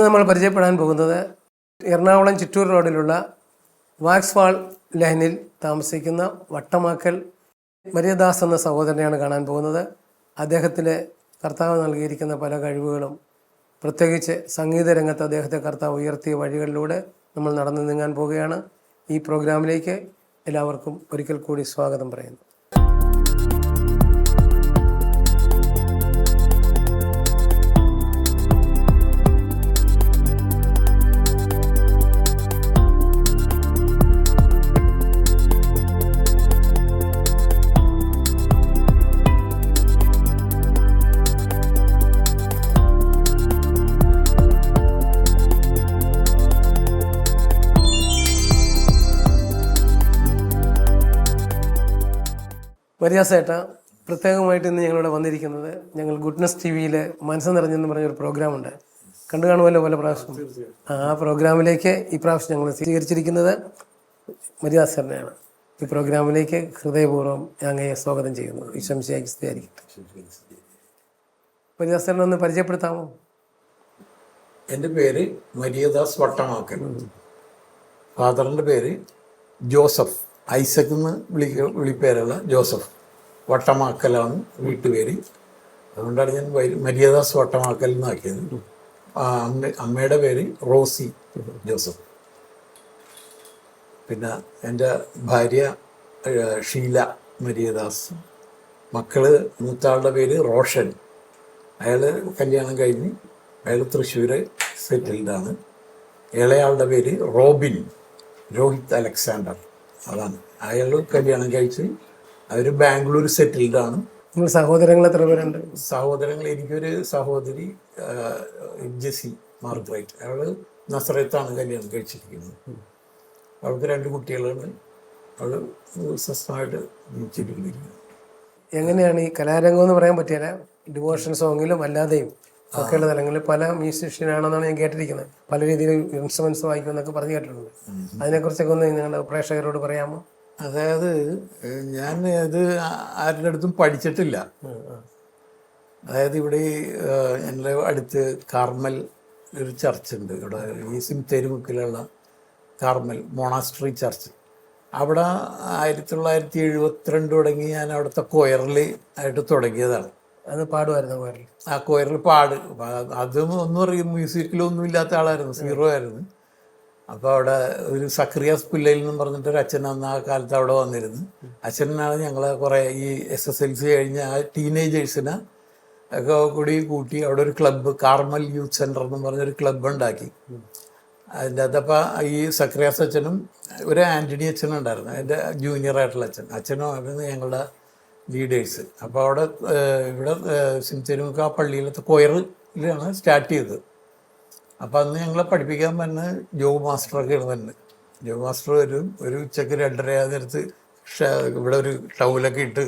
ഇന്ന് നമ്മൾ പരിചയപ്പെടാൻ പോകുന്നത് എറണാകുളം ചിറ്റൂർ റോഡിലുള്ള വാക്സ്വാൾ ലൈനിൽ താമസിക്കുന്ന വട്ടമാക്കൽ മര്യദാസ് എന്ന സഹോദരനെയാണ് കാണാൻ പോകുന്നത്. അദ്ദേഹത്തിന്റെ കർത്താവ് നൽകിയിരിക്കുന്ന പല കഴിവുകളും പ്രത്യേകിച്ച് സംഗീത രംഗത്ത് അദ്ദേഹത്തെ കർത്താവ് ഉയർത്തിയ വഴികളിലൂടെ നമ്മൾ നടന്നു നീങ്ങാൻ പോവുകയാണ് ഈ പ്രോഗ്രാമിലേക്ക് എല്ലാവർക്കും ഒരിക്കൽ കൂടി സ്വാഗതം പറയുന്നു. മര്യാസേട്ട പ്രത്യേകമായിട്ട് ഇന്ന് ഞങ്ങളിവിടെ വന്നിരിക്കുന്നത് ഞങ്ങൾ ഗുഡ്നസ് ടി വിയിൽ മനസ്സ് നിറഞ്ഞെന്ന് പറഞ്ഞൊരു പ്രോഗ്രാമുണ്ട്. കണ്ടു കാണുമല്ലോ പല പ്രാവശ്യം. ആ പ്രോഗ്രാമിലേക്ക് ഈ പ്രാവശ്യം ഞങ്ങൾ സ്വീകരിച്ചിരിക്കുന്നത് മര്യാദാസറിനെയാണ് ഈ പ്രോഗ്രാമിലേക്ക് ഹൃദയപൂർവം ഞങ്ങളെ സ്വാഗതം ചെയ്യുന്നു. വിശംശയാക്കി സ്ഥിരീകരിക്കട്ടെ മര്യാദാസറിനെ ഒന്ന് പരിചയപ്പെടുത്താമോ? എന്റെ പേര് മരിയദാസ് വട്ടമാക്കൽ. ഫാദറിന്റെ പേര് ജോസഫ്. ഐസക് എന്ന് വിളിക്ക വിളിപ്പേരുള്ള ജോസഫ്. വട്ടമാക്കലാണ് വീട്ടുപേര്. അതുകൊണ്ടാണ് ഞാൻ മര്യാദാസ് വട്ടമാക്കൽ എന്നാക്കിയത്. അമ്മ അമ്മയുടെ പേര് റോസി ജോസഫ്. പിന്നെ എന്റെ ഭാര്യ ഷീല മരിയദാസ്. മക്കൾ മൂത്താളുടെ പേര് റോഷൻ. അയാൾ കല്യാണം കഴിഞ്ഞ് അയാൾ തൃശ്ശൂർ സെറ്റിൽഡാണ്. ഇളയാളുടെ പേര് റോബിൻ രോഹിത് അലക്സാണ്ടർ. അതാണ്. അയാൾ കല്യാണം കഴിച്ച് അവർ ബാംഗ്ലൂർ സെറ്റിൽഡാണ് നിങ്ങൾ സഹോദരങ്ങൾ എത്ര പേരുണ്ട്? സഹോദരങ്ങൾ എനിക്കൊരു സഹോദരി ജെസി മാർഗ്രൈറ്റ് അവൾ നസറത്താണ് കല്യാണം കഴിച്ചിരിക്കുന്നത്. അവൾക്ക് രണ്ട് കുട്ടികളുണ്ട് അവൾ സ്വസ്ഥമായിട്ട് ജീവിച്ചിട്ടുണ്ടിരിക്കുന്നത് എങ്ങനെയാണ് ഈ കലാരംഗം എന്ന് പറയാൻ പറ്റില്ല ഡിവോഷൻ സോങ്ങിലും അല്ലാതെയും ഒക്കെയുള്ള തലങ്ങളിൽ പല മ്യൂസീഷ്യനാണെന്നാണ് ഞാൻ കേട്ടിരിക്കുന്നത്. പല രീതിയിൽ ഇൻസ്ട്രുമെന്റ്സ് വായിക്കുമെന്നൊക്കെ പറഞ്ഞു കേട്ടിട്ടുണ്ട്. അതിനെക്കുറിച്ചൊക്കെ ഒന്ന് നിങ്ങളുടെ പ്രേക്ഷകരോട് പറയാമോ? അതായത് ഞാൻ ഇത് ആരുടെ അടുത്തും പഠിച്ചിട്ടില്ല. അതായത് ഇവിടെ എന്റെ അടുത്ത് കാർമൽ ഒരു ചർച്ച് ഉണ്ട് ഇവിടെ ഈ സിം തെരുമുക്കിലുള്ള കാർമൽ മൊണാസ്ട്രി ചർച്ച്. അവിടെ ആയിരത്തി തൊള്ളായിരത്തി എഴുപത്തിരണ്ട് തുടങ്ങി ഞാൻ അവിടുത്തെ കൊയറിൽ ആയിട്ട് തുടങ്ങിയതാണ്. അത് പാടുമായിരുന്നു കൊയറിൽ? ആ കൊയറിൽ പാട്. അതും ഒന്നും അറിയും. മ്യൂസിക്കിലൊന്നും ഇല്ലാത്ത ആളായിരുന്നു. സീറോ ആയിരുന്നു. അപ്പോൾ അവിടെ ഒരു സക്രിയ പുല്ലയിൽ നിന്നും പറഞ്ഞിട്ട് ഒരു അച്ഛൻ അന്ന് ആ കാലത്ത് അവിടെ വന്നിരുന്നു. അച്ഛനാണ് ഞങ്ങളെ കുറേ ഈ എസ് എസ് എൽ സി കഴിഞ്ഞ ആ ടീനേജേഴ്സിനെ ഒക്കെ കൂടി കൂട്ടി അവിടെ ഒരു ക്ലബ്ബ് കാർമൽ യൂത്ത് സെന്റർ എന്ന് പറഞ്ഞൊരു ക്ലബ്ബ് ഉണ്ടാക്കി. അതിന്റെ അകത്തപ്പോൾ ഈ സക്രിയാസ് അച്ഛനും ഒരു ആന്റണി അച്ഛനും ഉണ്ടായിരുന്നു. എന്റെ ജൂനിയർ ആയിട്ടുള്ള അച്ഛൻ. അച്ഛനും ആയിരുന്നു ഞങ്ങളുടെ ലീഡേഴ്സ് അപ്പോൾ അവിടെ ഇവിടെ സിംതെരുമുക്ക് ആ പള്ളിയിലത്തെ കൊയറിലാണ് സ്റ്റാർട്ട് ചെയ്തത്. അപ്പോൾ അന്ന് ഞങ്ങളെ പഠിപ്പിക്കാൻ വന്ന് മാസ്റ്ററൊക്കെ മാസ്റ്ററൊക്കെയാണ് തന്നെ ജോബ് മാസ്റ്റർ വരും. ഒരു ഉച്ചയ്ക്ക് രണ്ടര നേരത്ത് ഇവിടെ ഒരു ടൗലൊക്കെ ഇട്ട്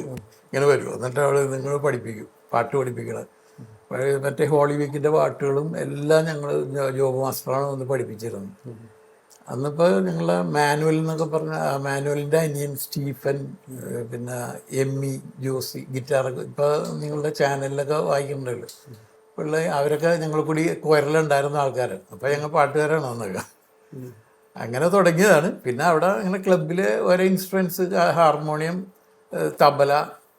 ഇങ്ങനെ വരും. എന്നിട്ട് അവിടെ നിങ്ങൾ പഠിപ്പിക്കും. പാട്ട് പഠിപ്പിക്കണം മറ്റേ ഹോളി വീക്കിന്റെ പാട്ടുകളും എല്ലാം ഞങ്ങൾ ജോബ് മാസ്റ്ററാണ് വന്ന് പഠിപ്പിച്ചിരുന്നത്. അന്നിപ്പോൾ ഞങ്ങളെ മാനുവൽ എന്നൊക്കെ പറഞ്ഞ മാനുവലിന്റെ അനിയൻ സ്റ്റീഫൻ പിന്നെ എം ഇ ജോസി ഗിറ്റാറൊക്കെ ഇപ്പോൾ നിങ്ങളുടെ ചാനലിലൊക്കെ വായിക്കുന്നുണ്ടല്ലോ. പിള്ളേ അവരൊക്കെ ഞങ്ങൾ കൂടി കൊയറിലുണ്ടായിരുന്ന ആൾക്കാർ അപ്പോൾ ഞങ്ങൾ പാട്ടുകാരാണ് വന്നത് അങ്ങനെ തുടങ്ങിയതാണ്. പിന്നെ അവിടെ ഇങ്ങനെ ക്ലബിൽ ഓരോ ഇൻസ്ട്രുമെന്റ്സ് ഹാർമോണിയം തബല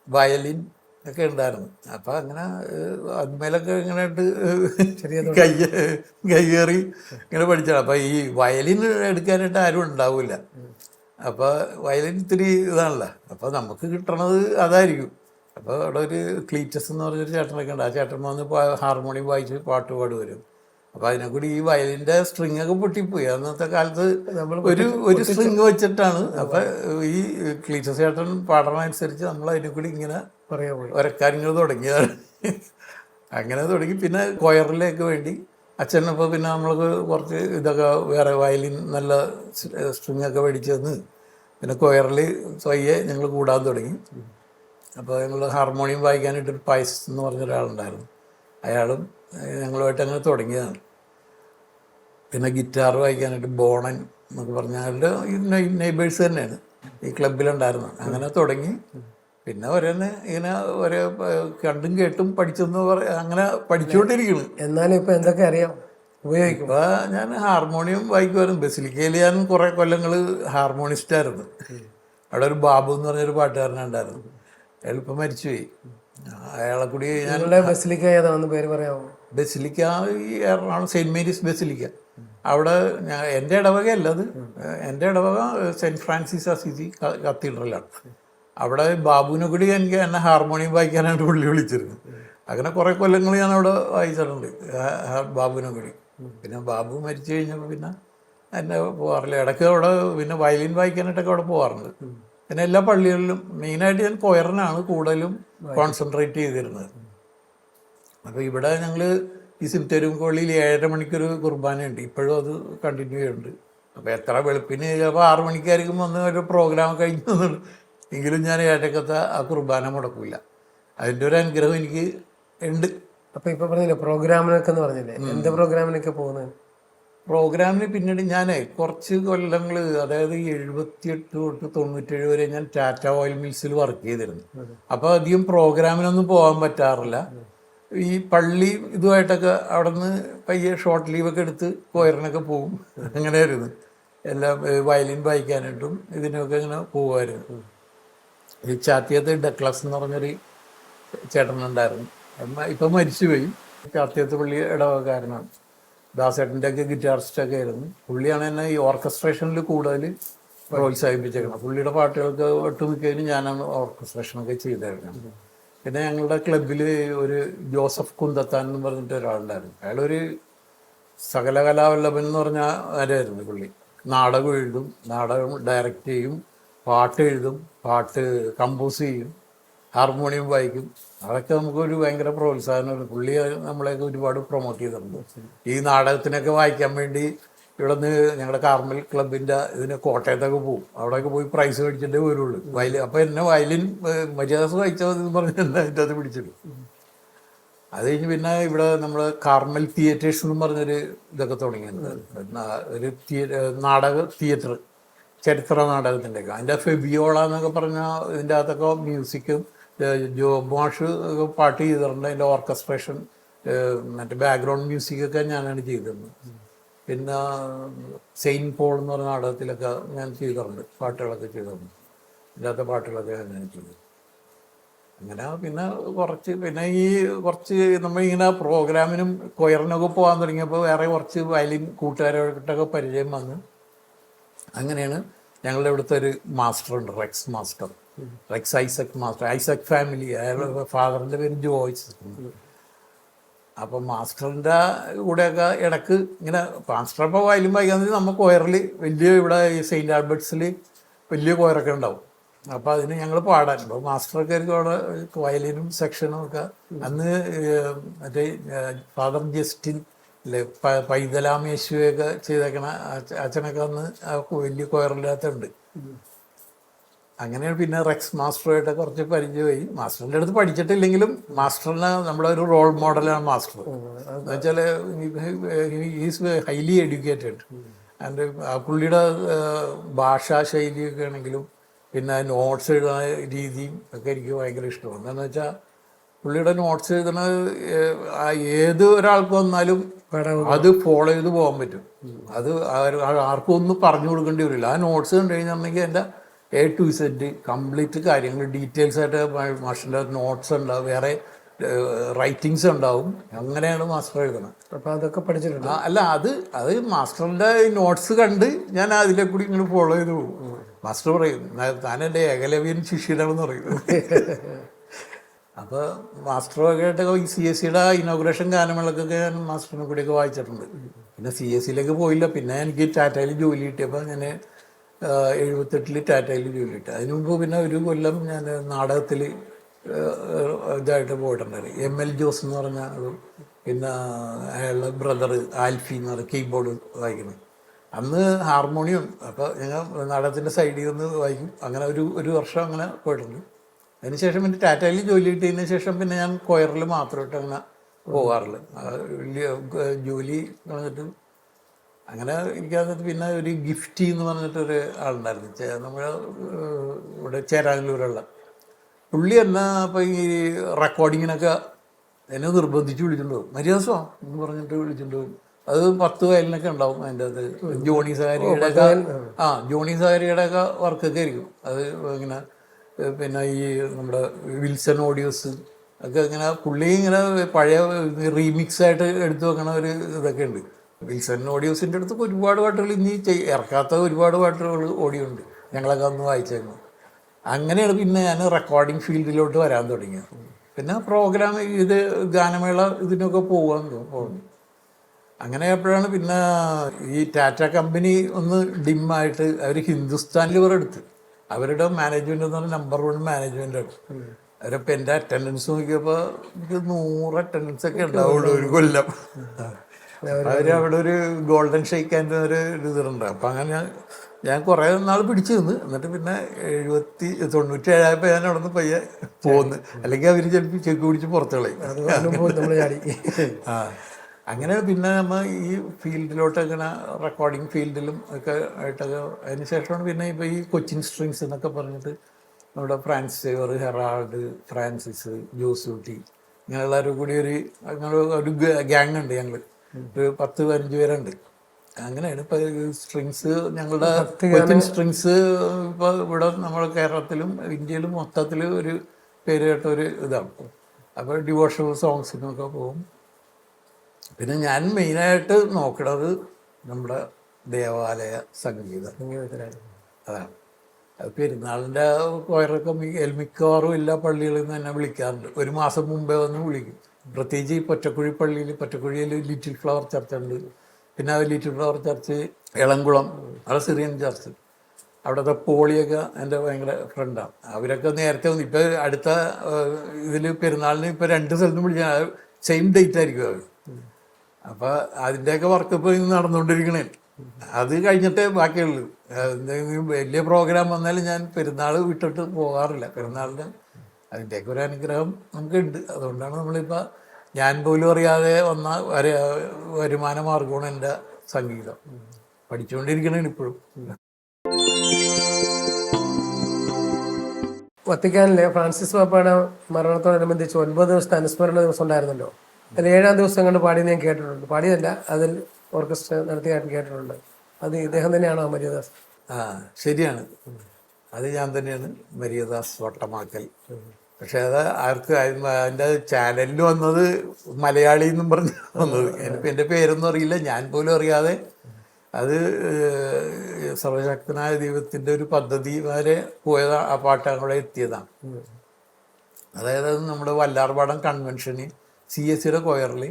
വയലിൻ ഒക്കെ ഉണ്ടായിരുന്നു. അപ്പോൾ അങ്ങനെ ഏഹ് അതിന്മേലൊക്കെ ഇങ്ങനെ കൈ കയ്യേറി ഇങ്ങനെ പഠിച്ചാണ് അപ്പം ഈ വയലിൻ എടുക്കാനായിട്ട് ആരും ഉണ്ടാവില്ല. അപ്പോൾ വയലിൻ ഇത്തിരി ഇതാണല്ലോ. അപ്പോൾ നമുക്ക് കിട്ടണത് അതായിരിക്കും. അപ്പോൾ അവിടെ ഒരു ക്ലീറ്റസ് എന്ന് പറഞ്ഞൊരു ചേട്ടനൊക്കെ ഉണ്ട്. ആ ചേട്ടൻ വന്ന് ഹാർമോണിയം വായിച്ച് പാട്ട് പാടുവരും. അപ്പോൾ അതിനെ കൂടി ഈ വയലിന്റെ സ്ട്രിങ് ഒക്കെ പൊട്ടിപ്പോയി. അന്നത്തെ കാലത്ത് നമ്മൾ ഒരു ഒരു സ്ട്രിങ് വെച്ചിട്ടാണ്. അപ്പോൾ ഈ ക്ലീറ്റസ് ചേട്ടൻ പാടണമനുസരിച്ച് നമ്മൾ അതിനെ കൂടി ഇങ്ങനെ ഒരക്കാര്യങ്ങൾ തുടങ്ങിയതാണ്. അങ്ങനെ തുടങ്ങി. പിന്നെ കൊയറിലേക്ക് വേണ്ടി അച്ഛനപ്പോൾ പിന്നെ നമ്മൾക്ക് കുറച്ച് ഇതൊക്കെ വേറെ വയലിൻ നല്ല സ്ട്രിങ് ഒക്കെ മേടിച്ച് തന്ന്. പിന്നെ കൊയറിൽ സ്വയ്യെ ഞങ്ങൾ കൂടാൻ തുടങ്ങി. അപ്പോൾ ഞങ്ങൾ ഹാർമോണിയം വായിക്കാനായിട്ട് ഒരു പൈസ എന്ന് പറഞ്ഞ ഒരാളുണ്ടായിരുന്നു അയാളും ഞങ്ങളുമായിട്ട് അങ്ങനെ തുടങ്ങിയതാണ്. പിന്നെ ഗിറ്റാർ വായിക്കാനായിട്ട് ബോണൻ എന്നൊക്കെ പറഞ്ഞാൽ ഈ നെയ്ബേഴ്സ് തന്നെയാണ്. ഈ ക്ലബിലുണ്ടായിരുന്നു അങ്ങനെ തുടങ്ങി. പിന്നെ ഓരോന്ന് ഇങ്ങനെ ഒരേ കണ്ടും കേട്ടും പഠിച്ചെന്ന് പറ അങ്ങനെ പഠിച്ചുകൊണ്ടിരിക്കുന്നു. എന്നാലും ഇപ്പം എന്തൊക്കെ അറിയാം? ഉപയോഗിക്കും. ഞാൻ ഹാർമോണിയം വായിക്കുമായിരുന്നു. ബസിലിക്കയിൽ ഞാൻ കുറേ കൊല്ലങ്ങൾ ഹാർമോണിസ്റ്റായിരുന്നു അവിടെ ഒരു ബാബു എന്ന് പറഞ്ഞൊരു പാട്ടുകാരനുണ്ടായിരുന്നു. ഇപ്പൊ മരിച്ചുപോയി. അയാളെ കൂടി ബസിലിക്ക നിങ്ങളുടെ ഏതാണെന്ന് പേര് പറയാമോ? ബസിലിക്ക ഈ എറണാകുളം സെയിന്റ് മേരീസ് ബസിലിക്ക. അവിടെ ഞാൻ എന്റെ ഇടവകയല്ല അത്. എന്റെ ഇടവക സെന്റ് ഫ്രാൻസിസ് അസിജി കത്തീഡ്രലാണ്. അവിടെ ബാബുവിനെ കൂടി എനിക്ക് എന്നെ ഹാർമോണിയം വായിക്കാനായിട്ട് പുള്ളി വിളിച്ചിരുന്നു. അങ്ങനെ കുറെ കൊല്ലങ്ങൾ ഞാൻ അവിടെ വായിച്ചിട്ടുണ്ട് ബാബുവിനെ കൂടി. പിന്നെ ബാബു മരിച്ചു കഴിഞ്ഞപ്പോൾ പിന്നെ എന്നെ പോകാറില്ല. ഇടയ്ക്ക് അവിടെ പിന്നെ വയലിൻ വായിക്കാനായിട്ടൊക്കെ അവിടെ പോകാറുണ്ട്. പിന്നെ എല്ലാ പള്ളികളിലും മെയിനായിട്ട് ഞാൻ കൊയറിനാണ് കൂടുതലും കോൺസെൻട്രേറ്റ് ചെയ്തിരുന്നത്. അപ്പോൾ ഇവിടെ ഞങ്ങൾ ഈ സിംറ്റരും കോളിയിൽ ഏഴര മണിക്കൊരു കുർബാനയുണ്ട്. ഇപ്പോഴും അത് കണ്ടിന്യൂ ചെയ്യുന്നുണ്ട്. അപ്പോൾ എത്ര വെളുപ്പിന് ചിലപ്പോൾ ആറു മണിക്കായിരിക്കും വന്ന് ഒരു പ്രോഗ്രാം കഴിഞ്ഞു. എങ്കിലും ഞാൻ ഏഴരക്കത്തെ ആ കുർബാന മുടക്കില്ല അതിന്റെ ഒരു അനുഗ്രഹം എനിക്ക് ഉണ്ട്. അപ്പോൾ ഇപ്പൊ പറഞ്ഞില്ലേ പ്രോഗ്രാമിനൊക്കെ എന്ന് പറഞ്ഞില്ലേ? എന്ത് പ്രോഗ്രാമിനൊക്കെ പോകുന്നത്? പ്രോഗ്രാമിന് പിന്നീട് ഞാൻ കുറച്ച് കൊല്ലങ്ങൾ അതായത് എഴുപത്തിയെട്ട് തൊട്ട് തൊണ്ണൂറ്റേഴ് വരെ ഞാൻ ടാറ്റ ഓയിൽ മിൽസിൽ വർക്ക് ചെയ്തിരുന്നു. അപ്പോൾ അധികം പ്രോഗ്രാമിനൊന്നും പോകാൻ പറ്റാറില്ല. ഈ പള്ളി ഇതുമായിട്ടൊക്കെ അവിടെ നിന്ന് പയ്യെ ഷോർട്ട് ലീവൊക്കെ എടുത്ത് കോയറിനൊക്കെ പോകും അങ്ങനെയായിരുന്നു. എല്ലാം വയലിൻ വായിക്കാനായിട്ടും ഇതിനൊക്കെ ഇങ്ങനെ പോകുമായിരുന്നു ഈ ചാത്തിയത്ത് ഡക്ലസ് എന്ന് പറഞ്ഞൊരു ചേട്ടനുണ്ടായിരുന്നു. ഇപ്പം മരിച്ചുപോയി. ചാത്തിയത്ത് പള്ളി ഇടവകാരനാണ് ദാസേട്ടന്റെ ഒക്കെ ഗിറ്റാറിസ്റ്റൊക്കെ ആയിരുന്നു. പുള്ളിയാണ് എന്നെ ഈ ഓർക്കസ്ട്രേഷനിൽ കൂടുതൽ പ്രോത്സാഹിപ്പിച്ചേക്കണം പുള്ളിയുടെ പാട്ടുകൾക്ക് ഒട്ടുമിക്കതിനും ഞാനാണ് ഓർക്കസ്ട്രേഷനൊക്കെ ചെയ്തായിരുന്നു. പിന്നെ ഞങ്ങളുടെ ക്ലബിൽ ഒരു ജോസഫ് കുന്തത്താൻ എന്ന് പറഞ്ഞിട്ട് ഒരാളുണ്ടായിരുന്നു. അയാളൊരു സകല കലാവല്ലഭൻ എന്ന് പറഞ്ഞ ആരായിരുന്നു പുള്ളി. നാടകം എഴുതും നാടകം ഡയറക്റ്റ് ചെയ്യും പാട്ട് എഴുതും പാട്ട് കമ്പോസ് ചെയ്യും. ഹാർമോണിയം വായിക്കും. അതൊക്കെ നമുക്കൊരു ഭയങ്കര പ്രോത്സാഹനമാണ്. പുള്ളി നമ്മളെയൊക്കെ ഒരുപാട് പ്രൊമോട്ട് ചെയ്തിട്ടുണ്ട്. ഈ നാടകത്തിനൊക്കെ വായിക്കാൻ വേണ്ടി ഇവിടെ നിന്ന് ഞങ്ങളുടെ കാർമൽ ക്ലബിന്റെ ഇതിന് കോട്ടയത്തൊക്കെ പോകും അവിടെയൊക്കെ പോയി പ്രൈസ് മേടിച്ചിട്ടേ വരുള്ളൂ. വയലിൻ അപ്പോൾ എന്നെ വയലിൻ മര്യാദസ് മര്യാദ വായിച്ചാൽ മതി എന്ന് പറഞ്ഞ് എന്നെ അത് പിടിച്ചിടും അത് കഴിഞ്ഞ് പിന്നെ ഇവിടെ നമ്മൾ കാർമൽ തിയേറ്റേഴ്സ് എന്ന് പറഞ്ഞൊരു ഇതൊക്കെ തുടങ്ങിയിട്ടുണ്ട്. ഒരു നാടക തിയേറ്റർ ചരിത്ര നാടകത്തിന്റെയൊക്കെ അതിന്റെ ഫെബിയോള എന്നൊക്കെ പറഞ്ഞാൽ ഇതിന്റെ അകത്തൊക്കെ മ്യൂസിക്കും ജോ മാഷ് പാട്ട് ചെയ്തിട്ടുണ്ട്. അതിന്റെ ഓർക്കസ്ട്രേഷൻ മറ്റേ ബാക്ക്ഗ്രൗണ്ട് മ്യൂസിക്കൊക്കെ ഞാനാണ് ചെയ്തിരുന്നത്. പിന്നെ സെയിൻ പോൾ എന്ന് പറഞ്ഞ നാടകത്തിലൊക്കെ ഞാൻ ചെയ്തിട്ടുണ്ട്. പാട്ടുകളൊക്കെ ചെയ്തിട്ടുണ്ട്. ഇല്ലാത്ത പാട്ടുകളൊക്കെ ഞാൻ ചെയ്തു അങ്ങനെ പിന്നെ കുറച്ച് പിന്നെ ഈ കുറച്ച് നമ്മളിങ്ങനെ പ്രോഗ്രാമിനും കൊയറിനൊക്കെ പോകാൻ തുടങ്ങിയപ്പോൾ വേറെ കുറച്ച് വയലിൻ കൂട്ടുകാരോട്ടൊക്കെ പരിചയം വന്ന് അങ്ങനെയാണ് ഞങ്ങളുടെ ഇവിടുത്തെ ഒരു മാസ്റ്റർ ഉണ്ട് Rex master. Rex Isaac master Isaac family അയാളുടെ ഫാദറിന്റെ പേര് ജോയ്സ് അപ്പം മാസ്റ്ററിന്റെ കൂടെയൊക്കെ ഇടയ്ക്ക് ഇങ്ങനെ മാസ്റ്റർ ഇപ്പോൾ വയലും വായിക്കാൻ നമ്മൾ കോയറിൽ വലിയ ഇവിടെ സെയിന്റ് ആൽബർട്ട്സിൽ വലിയ കൊയറൊക്കെ ഉണ്ടാവും. അപ്പോൾ അതിന് ഞങ്ങൾ പാടാൻ. അപ്പോൾ മാസ്റ്ററൊക്കെ ആയിരിക്കും അവിടെ വയലിനും സെക്ഷനും ഒക്കെ. അന്ന് മറ്റേ ഫാദർ ജസ്റ്റിൻ അല്ലെ പൈതലാമേശുവൊക്കെ ചെയ്തേക്കണ അച്ഛ- അച്ഛനൊക്കെ അന്ന് വലിയ വലിയ കൊയറിനകത്തുണ്ട് അങ്ങനെ പിന്നെ റെക്സ് മാസ്റ്ററുമായിട്ട് കുറച്ച് പരിചയമായി. മാസ്റ്ററിന്റെ അടുത്ത് പഠിച്ചിട്ടില്ലെങ്കിലും മാസ്റ്ററിന് നമ്മുടെ ഒരു റോൾ മോഡലാണ് മാസ്റ്റർ എന്ന് വെച്ചാൽ ഈസ് ഹൈലി എഡ്യൂക്കേറ്റഡ് ആൻഡ് പുള്ളിയുടെ ഭാഷാ ശൈലിയൊക്കെ ആണെങ്കിലും പിന്നെ നോട്ട്സ് എഴുതുന്ന രീതിയും ഒക്കെ എനിക്ക് ഭയങ്കര ഇഷ്ടമാണ്. എന്താണെന്ന് വെച്ചാൽ പുള്ളിയുടെ നോട്ട്സ് എഴുതുന്ന ഏത് ഒരാൾക്ക് വന്നാലും അത് ഫോളോ ചെയ്ത് പോകാൻ പറ്റും. അത് ആർക്കും ഒന്നും പറഞ്ഞു കൊടുക്കേണ്ടി വരില്ല. ആ നോട്ട്സ് കണ്ടു കഴിഞ്ഞിട്ടുണ്ടെങ്കിൽ എന്റെ എ ടു സെറ്റ് കംപ്ലീറ്റ് കാര്യങ്ങൾ ഡീറ്റെയിൽസ് ആയിട്ട് മാഷിന്റെ നോട്ട്സ് ഉണ്ടാവും വേറെ റൈറ്റിങ്സ് ഉണ്ടാവും. അങ്ങനെയാണ് മാസ്റ്റർ എഴുതുന്നത്. അപ്പോൾ അതൊക്കെ പഠിച്ചിട്ടുണ്ട്. അല്ല അത് അത് മാസ്റ്ററിന്റെ നോട്ട്സ് കണ്ട് ഞാൻ അതിലെ കൂടി ഇങ്ങനെ ഫോളോ ചെയ്തു പോകും. മാസ്റ്റർ പറയും താനെന്റെ ഏകലവ്യൻ ശിഷ്യനാണെന്ന് പറയും. അപ്പോൾ മാസ്റ്ററൊക്കെ ആയിട്ട് ഈ സി എസ് സിയുടെ ഇനോഗ്രേഷൻ ഗാനമേളക്കൊക്കെ ഞാൻ മാസ്റ്ററിനെ കൂടിയൊക്കെ വായിച്ചിട്ടുണ്ട്. പിന്നെ സി എസ് സിയിലേക്ക് പോയില്ല പിന്നെ എനിക്ക് ടാറ്റയിൽ ജോലി കിട്ടിയപ്പോൾ ഞാൻ എഴുപത്തെട്ടിൽ ടാറ്റയിൽ ജോലി കിട്ടി. അതിനു മുമ്പ് പിന്നെ ഒരു കൊല്ലം ഞാൻ നാടകത്തിൽ ഇതായിട്ട് പോയിട്ടുണ്ടായിരുന്നു. എം എൽ ജോസ് എന്ന് പറഞ്ഞ പിന്നെ അയാളുടെ ബ്രദർ ആൽഫി എന്ന് പറഞ്ഞ കീബോർഡ് വായിക്കുന്നത് അന്ന് ഹാർമോണിയം അപ്പോൾ ഞങ്ങൾ നാടകത്തിന്റെ സൈഡിൽ നിന്ന് വായിക്കും. അങ്ങനെ ഒരു ഒരു വർഷം അങ്ങനെ പോയിട്ടുണ്ട്. അതിനുശേഷം പിന്നെ ടാറ്റയിൽ ജോലി കിട്ടിയതിന് ശേഷം പിന്നെ ഞാൻ കൊയറിൽ മാത്രമായിട്ട് അങ്ങനെ പോകാറുള്ളത് വലിയ ജോലി പറഞ്ഞിട്ട് അങ്ങനെ എനിക്കകത്ത് പിന്നെ ഒരു ഗിഫ്റ്റി എന്ന് പറഞ്ഞിട്ടൊരു ആളുണ്ടായിരുന്നു. ഏഹ്, ഇവിടെ ചേരാനല്ലൂരുള്ള. പുള്ളി എന്നാ അപ്പം ഈ റെക്കോർഡിങ്ങിനൊക്കെ എന്നെ നിർബന്ധിച്ച് വിളിച്ചിട്ടുണ്ടാവും മര്യാസോ എന്ന് പറഞ്ഞിട്ട് വിളിച്ചിട്ടുണ്ടാവും അത് പത്ത് വയലിനൊക്കെ ഉണ്ടാവും അതിന്റെ അത്. ജോണി സാരിയുടെ ഒക്കെ ആ ജോണി സാരിയുടെ ഒക്കെ വർക്കൊക്കെ ആയിരിക്കും. അത് ഇങ്ങനെ പിന്നെ ഈ നമ്മുടെ വിൽസൺ ഓഡിയോസ് ഒക്കെ ഇങ്ങനെ പുള്ളി ഇങ്ങനെ പഴയ റീമിക്സ് ആയിട്ട് എടുത്തു വെക്കണ ഒരു ഇതൊക്കെ ഉണ്ട്. വിൽസൺ ഓഡിയോസിന്റെ അടുത്ത് ഒരുപാട് പാട്ടുകൾ ഇനി ചെയ്- ഇറക്കാത്ത ഒരുപാട് പാട്ടുകൾ ഓഡിയോ ഉണ്ട് ഞങ്ങളൊക്കെ അന്ന് വായിച്ചിരുന്നു. അങ്ങനെയാണ് പിന്നെ ഞാൻ റെക്കോർഡിംഗ് ഫീൽഡിലോട്ട് വരാൻ തുടങ്ങിയത്. പിന്നെ പ്രോഗ്രാം ഇത് ഗാനമേള ഇതിനൊക്കെ പോകാൻ പോകുന്നു അങ്ങനെ ആയപ്പോഴാണ് പിന്നെ ഈ ടാറ്റ കമ്പനി ഒന്ന് ഡിമ്മായിട്ട് അവർ ഹിന്ദുസ്ഥാനിൽ ഇവർ എടുത്ത്. അവരുടെ മാനേജ്മെന്റ് എന്ന് പറഞ്ഞാൽ നമ്പർ വൺ മാനേജ്മെന്റ് ആണ്. അവരപ്പോൾ എന്റെ അറ്റൻഡൻസ് നോക്കിയപ്പോൾ എനിക്ക് നൂറ് അറ്റൻഡൻസ് ഒക്കെ ഉണ്ടാവുള്ളൂ. ഒരു കൊല്ലം. അവർ അവിടെ ഒരു ഗോൾഡൻ ഷെയ്ക്ക് അതിന്റെ ഒരു ഇതുണ്ട് അപ്പം അങ്ങനെ ഞാൻ ഞാൻ കുറേ നാൾ പിടിച്ചു നിന്ന്. എന്നിട്ട് പിന്നെ എഴുപത്തി തൊണ്ണൂറ്റി ഏഴായപ്പോൾ ഞാൻ അവിടെ നിന്ന് പയ്യെ പോന്ന്. അല്ലെങ്കിൽ അവർ ചിലപ്പോൾ ചെക്ക് പിടിച്ച് പുറത്തു കളയും. ആ. അങ്ങനെ പിന്നെ നമ്മൾ ഈ ഫീൽഡിലോട്ട് അങ്ങനെ റെക്കോർഡിങ് ഫീൽഡിലും ഒക്കെ ആയിട്ടൊക്കെ അതിന് ശേഷമാണ് പിന്നെ ഇപ്പോൾ ഈ കൊച്ചിൻ സ്ട്രിങ്സ് എന്നൊക്കെ പറഞ്ഞിട്ട് നമ്മുടെ Francis Xavier Herald Francis Josutty ഇങ്ങനെയുള്ളവരും കൂടി ഒരു അങ്ങനെ ഒരു ഗ്യാങ് ഉണ്ട് ഞങ്ങൾ ഒരു പത്ത് പതിനഞ്ച് പേരുണ്ട്. അങ്ങനെയാണ് ഇപ്പൊ സ്ട്രിങ്സ് ഞങ്ങളുടെ സ്ട്രിങ്സ് ഇപ്പൊ ഇവിടെ നമ്മുടെ കേരളത്തിലും ഇന്ത്യയിലും മൊത്തത്തിൽ ഒരു പേര് കേട്ട ഒരു ഇതാണ്. അപ്പോൾ ഡിവോഷണൽ സോങ്സിനൊക്കെ പോകും പിന്നെ ഞാൻ മെയിനായിട്ട് നോക്കണത് നമ്മുടെ ദേവാലയ സംഗീതം. അതാണ്. അത് പെരുന്നാളിന്റെ കൊയറൊക്കെ മിക്കവാറും എല്ലാ പള്ളികളിൽ നിന്ന് തന്നെ വിളിക്കാറുണ്ട്. ഒരു മാസം മുമ്പേ വന്ന് വിളിക്കും. പ്രത്യേകിച്ച് ഈ പൊറ്റക്കുഴി പള്ളിയിൽ പൊറ്റക്കുഴിയിൽ ലിറ്റിൽ ഫ്ലവർ ചർച്ച് ഉണ്ട്. പിന്നെ ആ ലിറ്റിൽ ഫ്ലവർ ചർച്ച് എളംകുളം അവിടെ സിറിയൻ ചർച്ച്. അവിടുത്തെ പോളിയൊക്കെ എന്റെ ഭയങ്കര ഫ്രണ്ടാണ് അവരൊക്കെ നേരത്തെ വന്നു ഇപ്പം അടുത്ത ഇതിൽ പെരുന്നാളിന് ഇപ്പം രണ്ട് സ്ഥലത്തും വിളിച്ചാൽ സെയിം ഡേറ്റ് ആയിരിക്കും അവർ അപ്പോൾ അതിന്റെയൊക്കെ വർക്ക് ഇപ്പോൾ ഇന്ന് നടന്നുകൊണ്ടിരിക്കണേ അത് കഴിഞ്ഞിട്ടേ ബാക്കിയുള്ളൂ. വലിയ പ്രോഗ്രാം വന്നാലും ഞാൻ പെരുന്നാൾ വിട്ടിട്ട് പോകാറില്ല. പെരുന്നാളിന് അതിന്റെയൊക്കെ ഒരു അനുഗ്രഹം നമുക്കുണ്ട്. അതുകൊണ്ടാണ് നമ്മളിപ്പോൾ ഞാൻ പോലും അറിയാതെ വന്ന വര വരുമാന മാർഗമാണ് എന്റെ സംഗീതം. പഠിച്ചുകൊണ്ടിരിക്കണേണ് ഇപ്പോഴും. വത്തിക്കാനിലെ ഫ്രാൻസിസ് പാപ്പയുടെ മരണത്തോടനുബന്ധിച്ച് ഒൻപത് ദിവസത്തെ അനുസ്മരണ ദിവസം ഉണ്ടായിരുന്നല്ലോ. അതിൽ ഏഴാം ദിവസം കണ്ട് പാടിയെന്ന് ഞാൻ കേട്ടിട്ടുണ്ട്. പാടിയതല്ല അതിൽ ഓർക്കസ്ട്ര നടത്തിയായിട്ട് കേട്ടിട്ടുണ്ട്. അത് ഇദ്ദേഹം തന്നെയാണോ മര്യാദാസ്? ആ ശരിയാണ്. അത് ഞാൻ തന്നെയാണ് മരിയദാസ് വട്ടമാക്കൽ. പക്ഷെ അത് ആർക്ക് അതിന്റെ ചാനലിൽ വന്നത് മലയാളി എന്നും പറഞ്ഞ് വന്നത്. എനിക്ക് എന്റെ പേരൊന്നും അറിയില്ല. ഞാൻ പോലും അറിയാതെ അത് സർവശക്തനായ ദൈവത്തിന്റെ ഒരു പദ്ധതി വരെ പോയത് ആ പാട്ട് അവിടെ എത്തിയതാണ്. അതായത് അത് നമ്മുടെ വല്ലാർപാടം കൺവെൻഷന് സി എസ് സിയുടെ കൊയറിൽ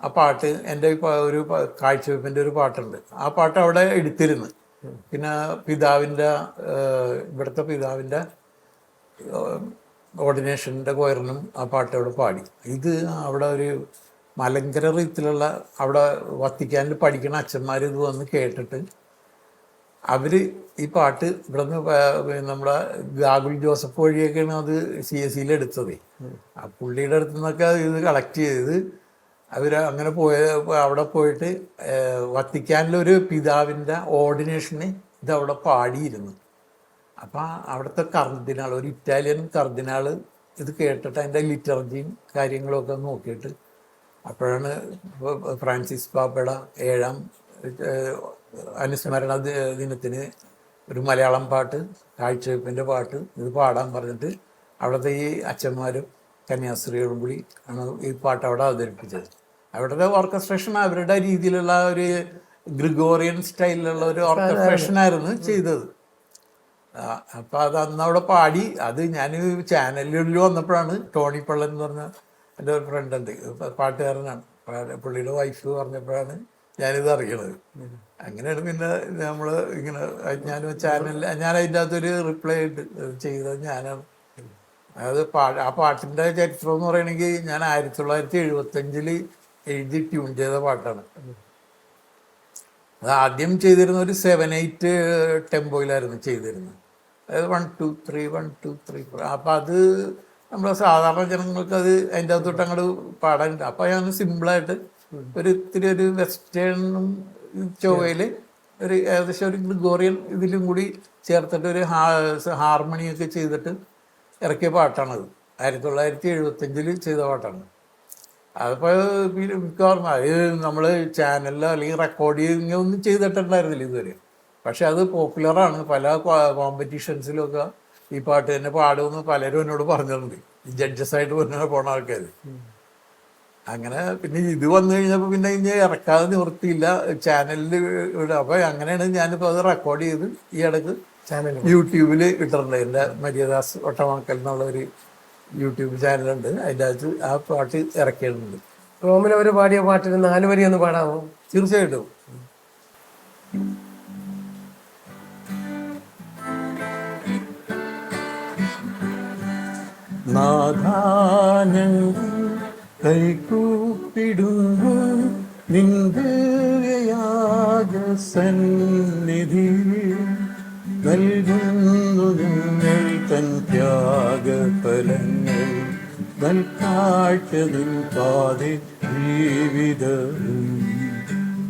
ആ പാട്ട് എന്റെ ഒരു കാഴ്ചവെപ്പിന്റെ ഒരു പാട്ടുണ്ട്. ആ പാട്ട് അവിടെ എടുത്തിരുന്നു. പിന്നെ പിതാവിന്റെ ഇവിടുത്തെ പിതാവിന്റെ ഓർഡിനേഷന്റെ കൊയറിനും ആ പാട്ട് അവിടെ പാടി. ഇത് അവിടെ ഒരു മലങ്കര റീത്തിലുള്ള അവിടെ വത്തിക്കാനിൽ പഠിക്കുന്ന അച്ഛന്മാർ ഇത് വന്ന് കേട്ടിട്ട് അവർ ഈ പാട്ട് ഇവിടുന്ന് നിന്ന് നമ്മുടെ ഗാഗുൽ ജോസഫ് വഴിയൊക്കെയാണ് അത് സി എസ് സിയിൽ എടുത്തത്. ആ പുള്ളിയുടെ അടുത്ത് നിന്നൊക്കെ ഇത് കളക്ട് ചെയ്ത് അവർ അങ്ങനെ പോയ അവിടെ പോയിട്ട് വത്തിക്കാനിലൊരു പിതാവിന്റെ ഓർഡിനേഷന് ഇത് അവിടെ പാടിയിരുന്നു. അപ്പം അവിടുത്തെ കർദിനാൾ ഒരു ഇറ്റാലിയൻ കർദിനാൾ ഇത് കേട്ടിട്ട് അതിന്റെ ലിറ്റർജിയും കാര്യങ്ങളൊക്കെ നോക്കിയിട്ട് അപ്പോഴാണ് ഫ്രാൻസിസ് പാപ്പയുടെ ഏഴാം അനുസ്മരണ ദിനത്തിന് ഒരു മലയാളം പാട്ട് കാഴ്ചവെപ്പിന്റെ പാട്ട് ഇത് പാടാൻ പറഞ്ഞിട്ട് അവിടുത്തെ ഈ അച്ഛന്മാരും കന്യാസ്ത്രീകളും കൂടി ആണ് ഈ പാട്ട് അവിടെ അവതരിപ്പിച്ചത്. അവിടുത്തെ ഓർക്കസ്ട്രേഷൻ അവരുടെ രീതിയിലുള്ള ഒരു ഗ്രിഗോറിയൻ സ്റ്റൈലിലുള്ള ഒരു ഓർക്കസ്ട്രേഷൻ ആയിരുന്നു ചെയ്തത്. ആ, അപ്പൊ അത് അന്ന് അവിടെ പാടി. അത് ഞാൻ ചാനലിൽ വന്നപ്പോഴാണ് ടോണി പള്ളൻ എന്ന് പറഞ്ഞ എന്റെ ഒരു ഫ്രണ്ട് ഉണ്ട് പാട്ടുകാരനാണ്. പുള്ളിയുടെ വൈഫ് പറഞ്ഞപ്പോഴാണ് ഞാനിത് അറിയണത്. അങ്ങനെയാണ് പിന്നെ നമ്മൾ ഇങ്ങനെ ഞാൻ ചാനലിൽ ഞാൻ അതിന്റെ അകത്തൊരു റിപ്ലൈ ചെയ്തത് ഞാനാണ്. അതായത് പാ ആ പാട്ടിന്റെ ചരിത്രം എന്ന് പറയണമെങ്കിൽ ഞാൻ ആയിരത്തി തൊള്ളായിരത്തി എഴുപത്തഞ്ചിൽ എഴുതി ട്യൂൺ ചെയ്ത പാട്ടാണ്. അത് ആദ്യം ചെയ്തിരുന്ന ഒരു സെവൻ എയ്റ്റ് ടെമ്പോയിലായിരുന്നു ചെയ്തിരുന്നത്. അതായത് one two three one two three four അപ്പം അത് നമ്മളെ സാധാരണ ജനങ്ങൾക്ക് അത് അതിന്റെ അകത്തോട്ട് അങ്ങോട്ട് പാടാനുണ്ട്. അപ്പം ഞാൻ സിമ്പിളായിട്ട് ഒരു ഇത്തിരി ഒരു വെസ്റ്റേണും ചൊവ്വയിൽ ഒരു ഏകദേശം ഒരു ഗ്രിഗോറിയൻ ഇതിലും കൂടി ചേർത്തിട്ട് ഒരു ഹാർമണിയൊക്കെ ചെയ്തിട്ട് ഇറക്കിയ പാട്ടാണത്. ആയിരത്തി തൊള്ളായിരത്തി എഴുപത്തഞ്ചിൽ ചെയ്ത പാട്ടാണ്. അതിപ്പോൾ മിക്കവാറും അത് നമ്മൾ ചാനലിലോ അല്ലെങ്കിൽ റെക്കോർഡിങ്ങോ ഒന്നും ചെയ്തിട്ടുണ്ടായിരുന്നില്ല ഇതുവരെ. പക്ഷെ അത് പോപ്പുലറാണ് പല കോമ്പറ്റീഷൻസിലൊക്കെ ഈ പാട്ട് തന്നെ പാടുമെന്ന് പലരും എന്നോട് പറഞ്ഞിട്ടുണ്ട്. ഈ ജഡ്ജസ് ആയിട്ട് പറഞ്ഞ പോണ ആൾക്കാർ അങ്ങനെ പിന്നെ ഇത് വന്നു കഴിഞ്ഞപ്പോൾ പിന്നെ ഇനി ഇറക്കാതെ നിവൃത്തിയില്ല. ചാനലിൽ ഇവിടെ അപ്പോൾ അങ്ങനെയാണ് ഞാനിപ്പോൾ അത് റെക്കോർഡ് ചെയ്ത് ഈ ഇടയ്ക്ക് യൂട്യൂബിൽ ഇട്ടിട്ടുണ്ട്. എന്റെ മര്യാദാസ് ഒട്ടമാക്കൽ എന്നുള്ള ഒരു യൂട്യൂബ് ചാനലുണ്ട് അതിന്റെ അകത്ത് ആ പാട്ട് ഇറക്കിയിട്ടുണ്ട്. റോമിൽ ഒരു പാടിയ പാട്ടിന് നാല് വരി ഒന്ന് പാടാമോ തീർച്ചയായിട്ടും. നാഥാനങ്ങൾ കൈകൂപ്പിടുന്നു നിന്ദയാഗ സന്നിധി നൽകുന്നു നിങ്ങൾ തൻ ത്യാഗഫലങ്ങൾ. നൽകാഴ്ചതിൽ പാതി ജീവിതവും.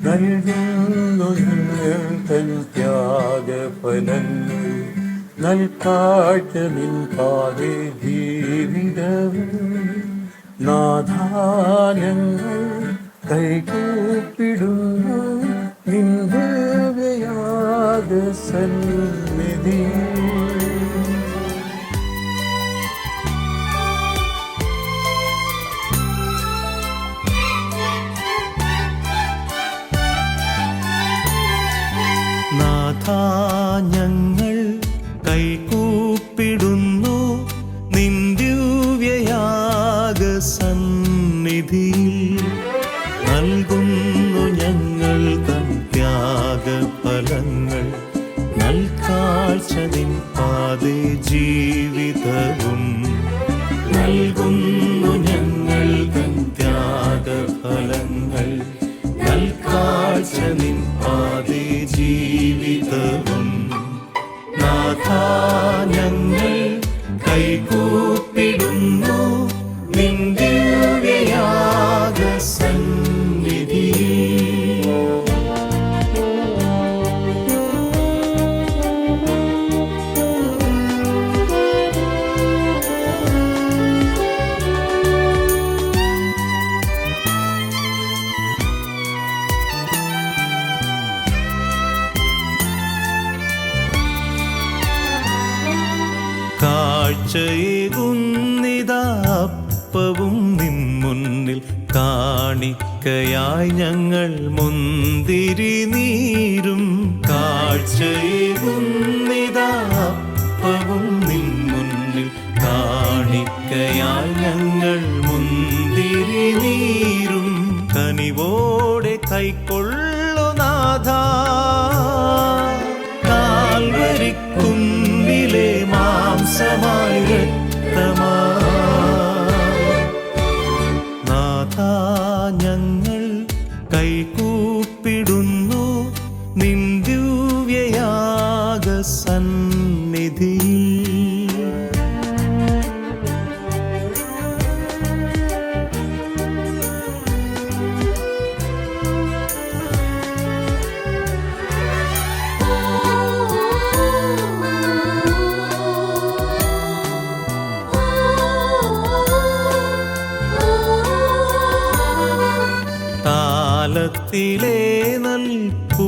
നൽകുന്നു നിങ്ങൾ തൻ ത്യാഗഫലങ്ങൾ. നൽകാഴ്ചതിൽ പാതി ജീവിതവും നാഥാനങ്ങൾ കൈകൂപ്പിടുന്നു സന്നിധി നാഥ കനിവോടെ കൈക്കൊള്ളു നാഥ. കാൽവരിക്കുന്നിലെ മാംസമായി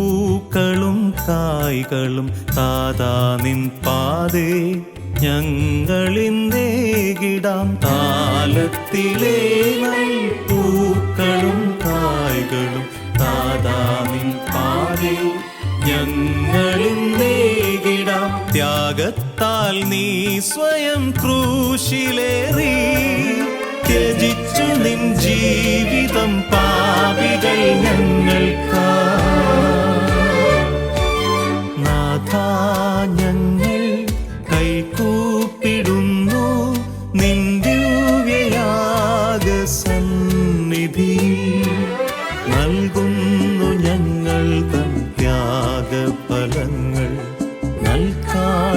നൽപൂക്കളും കായ്കളും താതാ നിൻ പാതേ ഞങ്ങളിന്നേകിടാം താലത്തിലെ പൂക്കളും കായ്കളും താതാ നിൻ പാതേ ഞങ്ങളിന്നേകിടാം ത്യാഗത്താൽ നീ സ്വയം ക്രൂശിലേറി ത്യജിച്ചു നിൻ ജീവിതം പാപികൾ ഞങ്ങൾക്കാ.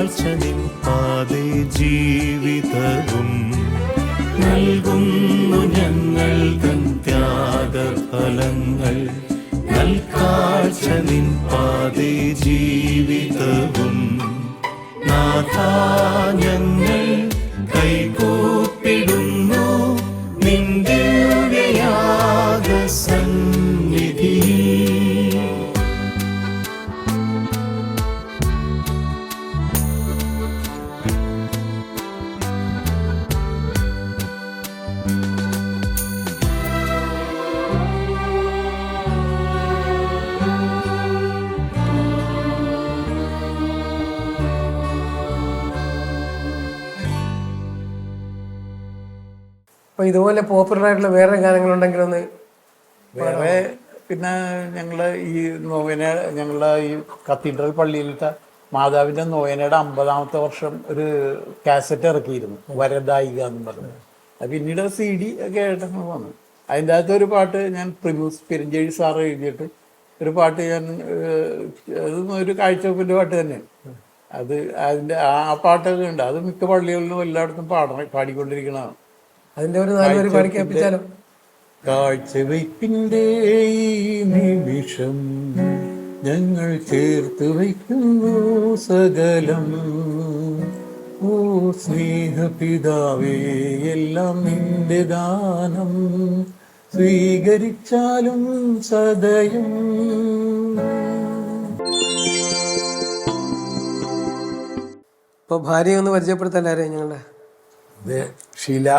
നൽകാഴ്ച നിൻ പാതേ ജീവിതവും നൽകുന്നു ഞങ്ങൾ തൻ ത്യാഗഫലങ്ങൾ. നൽകാഴ്ച നിൻ പാതേ ജീവിതവും നാഥ ഞങ്ങൾ കൈകൂപ്പിടുന്നു നിന്റെ അപ്പോൾ ഇതുപോലെ പോപ്പുലർ ആയിട്ടുള്ള വേറെ ഗാനങ്ങളുണ്ടെങ്കിൽ ഒന്ന് വേറെ പിന്നെ ഞങ്ങൾ ഈ നോവേന ഞങ്ങളെ ഈ കത്തീഡ്രൽ പള്ളിയിലത്തെ മാതാവിന്റെ നോവേനയുടെ അമ്പതാമത്തെ വർഷം ഒരു കാസറ്റ് ഇറക്കിയിരുന്നു വരദായിക എന്ന് പറഞ്ഞത് അത് പിന്നീട് സി ഡി ഒക്കെ ആയിട്ട് അങ്ങ് വന്നു. അതിന്റെ അകത്ത് ഒരു പാട്ട് ഞാൻ പ്രിമൂസ് പെരിഞ്ചേഴി സാർ എഴുതിയിട്ട് ഒരു പാട്ട് ഞാൻ അതും ഒരു കാഴ്ചവെപ്പിന്റെ പാട്ട് തന്നെയാണ് അത് അതിന്റെ ആ പാട്ടൊക്കെ ഉണ്ട്. അത് മിക്ക പള്ളികളിലും എല്ലായിടത്തും പാടണം പാടിക്കൊണ്ടിരിക്കണതാണ്. അതിന്റെ ഒരു നാല് പേര് പാടി കേൾപ്പിച്ചാലോ കാഴ്ചവയ്പ്പിന്റെ നിമിഷം ഞങ്ങൾ ചേർത്ത് വയ്ക്കുന്നു സകലം. ഓ സ്നേഹപിതാവേ എല്ലാം നിന്റെ ദാനം സ്വീകരിച്ചാലും സദയം. ഇപ്പൊ ഭാര്യയെ ഒന്ന് പരിചയപ്പെടുത്തല്ലാരെ ഞങ്ങളുടെ? ഷീല.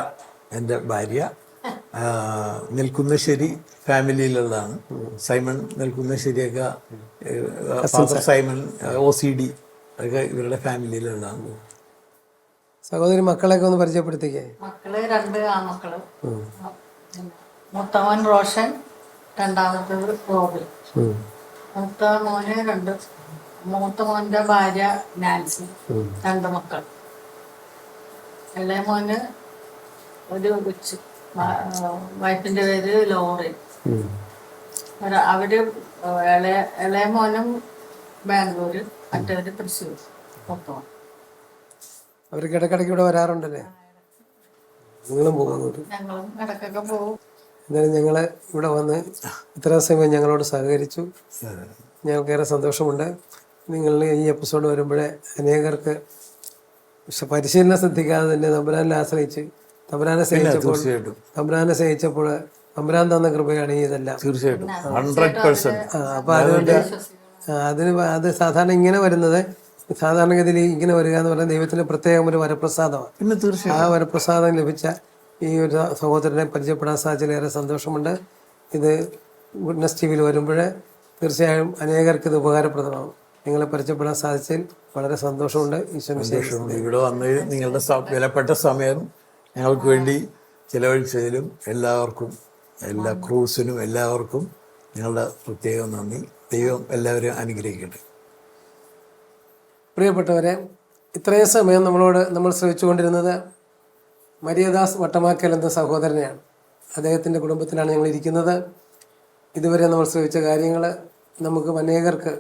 എന്റെ ഭാര്യ ആ, നെൽക്കുന്നശ്ശേരി ഫാമിലിയിലുള്ളതാണ്. സൈമൺ നെൽക്കുന്നശ്ശേരിയൊക്കെ ശരിയൊക്കെ father Simon O C D ഒക്കെ ഇവരുടെ ഫാമിലിയിലുള്ളതാണ്. സഹോദരി മക്കളെയൊക്കെ ഒന്ന് പരിചയപ്പെടുത്തിക്കേ. മക്കൾ രണ്ട് ആ മക്കൾ മുത്തവൻ റോഷൻ രണ്ടാമത്തത് റോബിൻ മൂത്ത മോന് രണ്ട് മൂത്ത മോന്റെ ഭാര്യ നാൻസി. രണ്ട് മക്കൾ ഇളയ മോന് ഒരു കൊച്ചു വൈഫിന്റെ പേര് ലോറിൻ അവർ ഇളയ ഇളയ മോനും ബാംഗ്ലൂര് മറ്റവര് തൃശ്ശൂർ മൂത്തവൻ അവർക്ക് ഇടയ്ക്കിടയ്ക്ക് ഇവിടെ വരാറുണ്ടല്ലേ? നിങ്ങളും പോകുന്നുണ്ട് ഞങ്ങളും ഇടക്കൊക്കെ പോകും എന്നാലും ഞങ്ങൾ ഇവിടെ വന്ന് ഇത്ര സമയം ഞങ്ങളോട് സഹകരിച്ചു. ഞങ്ങൾക്കേറെ സന്തോഷമുണ്ട്. നിങ്ങളുടെ ഈ എപ്പിസോഡ് വരുമ്പോഴേ അനേകർക്ക് പരിശീലനം ശ്രദ്ധിക്കാതെ തന്നെ തമ്പുരാനെ ആശ്രയിച്ച് തമ്പുരാനെ സ്നേഹിച്ചപ്പോൾ തീർച്ചയായിട്ടും. തമ്പുരാനെ സ്നേഹിച്ചപ്പോൾ തമ്പുരാൻ തന്ന കൃപയാണ് ഈ ഇതെല്ലാം തീർച്ചയായിട്ടും ഹൺഡ്രഡ് പെർസെന്റ്. ആ, അപ്പൊ അതുകൊണ്ട് അതിന് അത് സാധാരണ ഇങ്ങനെ വരുന്നത് സാധാരണഗതിയിൽ ഇങ്ങനെ വരിക എന്ന് പറഞ്ഞാൽ ദൈവത്തിന്റെ പ്രത്യേകം ഒരു വരപ്രസാദമാണ്. പിന്നെ തീർച്ചയായും ആ വരപ്രസാദം ലഭിച്ച ഈ ഒരു സഹോദരനെ പരിചയപ്പെടാൻ സാധിച്ചതിലേറെ സന്തോഷമുണ്ട്. ഇത് ഗുഡ്നസ് ടി വിയിൽ വരുമ്പോൾ തീർച്ചയായും അനേകർക്ക് ഇത് ഉപകാരപ്രദമാകും. നിങ്ങളെ പരിചയപ്പെടാൻ സാധിച്ചതിൽ വളരെ സന്തോഷമുണ്ട്. ഈശ്വരൻ വിശേഷം ഇവിടെ വന്ന് നിങ്ങളുടെ വിലപ്പെട്ട സമയം ഞങ്ങൾക്ക് വേണ്ടി ചിലവഴിച്ചതിലും എല്ലാവർക്കും എല്ലാ ക്രൂസിനും എല്ലാവർക്കും ഞങ്ങളുടെ പ്രത്യേകം നന്ദി. ദൈവം എല്ലാവരെയും അനുഗ്രഹിക്കട്ടെ. പ്രിയപ്പെട്ടവരെ ഇത്രയും സമയം നമ്മളോട് നമ്മൾ ശ്രമിച്ചുകൊണ്ടിരുന്നത് മരിയദാസ് വട്ടമാക്കൽ എന്ന സഹോദരനെയാണ്. അദ്ദേഹത്തിന്റെ കുടുംബത്തിലാണ് ഞങ്ങൾ ഇരിക്കുന്നത്. ഇതുവരെ നമ്മൾ ശ്രമിച്ച കാര്യങ്ങൾ നമുക്ക് അനേകർക്ക്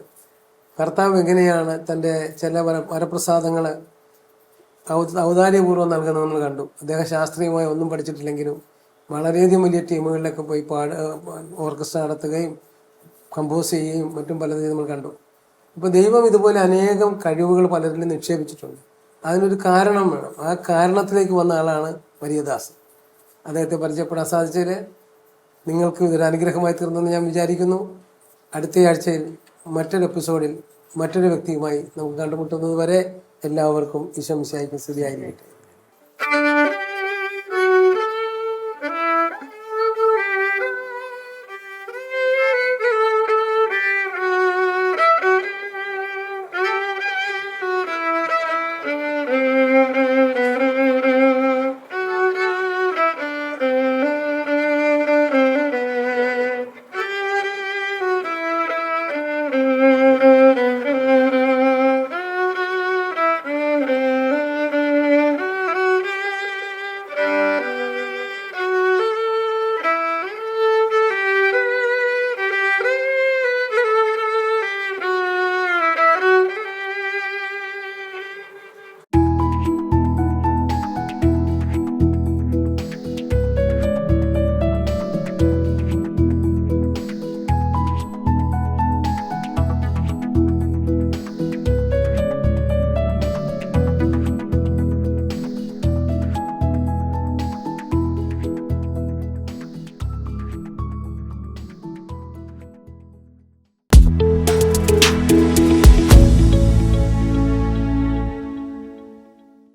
കർത്താവ് എങ്ങനെയാണ് തന്റെ ചില വര വരപ്രസാദങ്ങൾ ഔദാര്യപൂർവം നൽകുന്നത് നമ്മൾ കണ്ടു. അദ്ദേഹം ശാസ്ത്രീയമായി ഒന്നും പഠിച്ചിട്ടില്ലെങ്കിലും വളരെയധികം വലിയ ടീമുകളിലൊക്കെ പോയി പാട് ഓർക്കസ്ട്ര നടത്തുകയും കമ്പോസ് ചെയ്യുകയും മറ്റും പലതും നമ്മൾ കണ്ടു. ഇപ്പോൾ ദൈവം ഇതുപോലെ അനേകം കഴിവുകൾ പലരിലും നിക്ഷേപിച്ചിട്ടുണ്ട്. അതിനൊരു കാരണം വേണം. ആ കാരണത്തിലേക്ക് വന്ന ആളാണ് മരിയദാസ് അദ്ദേഹത്തെ പരിചയപ്പെടാൻ സാധിച്ചതിൽ നിങ്ങൾക്ക് ഇതൊരു അനുഗ്രഹമായി തീർന്നെന്ന് ഞാൻ വിചാരിക്കുന്നു. അടുത്ത ആഴ്ചയിൽ മറ്റൊരു എപ്പിസോഡിൽ മറ്റൊരു വ്യക്തിയുമായി നമുക്ക് കണ്ടുമുട്ടുന്നത് വരെ എല്ലാവർക്കും ഈശോ സ്ഥിതി സ്ഥിതിയായിരിക്കട്ടെ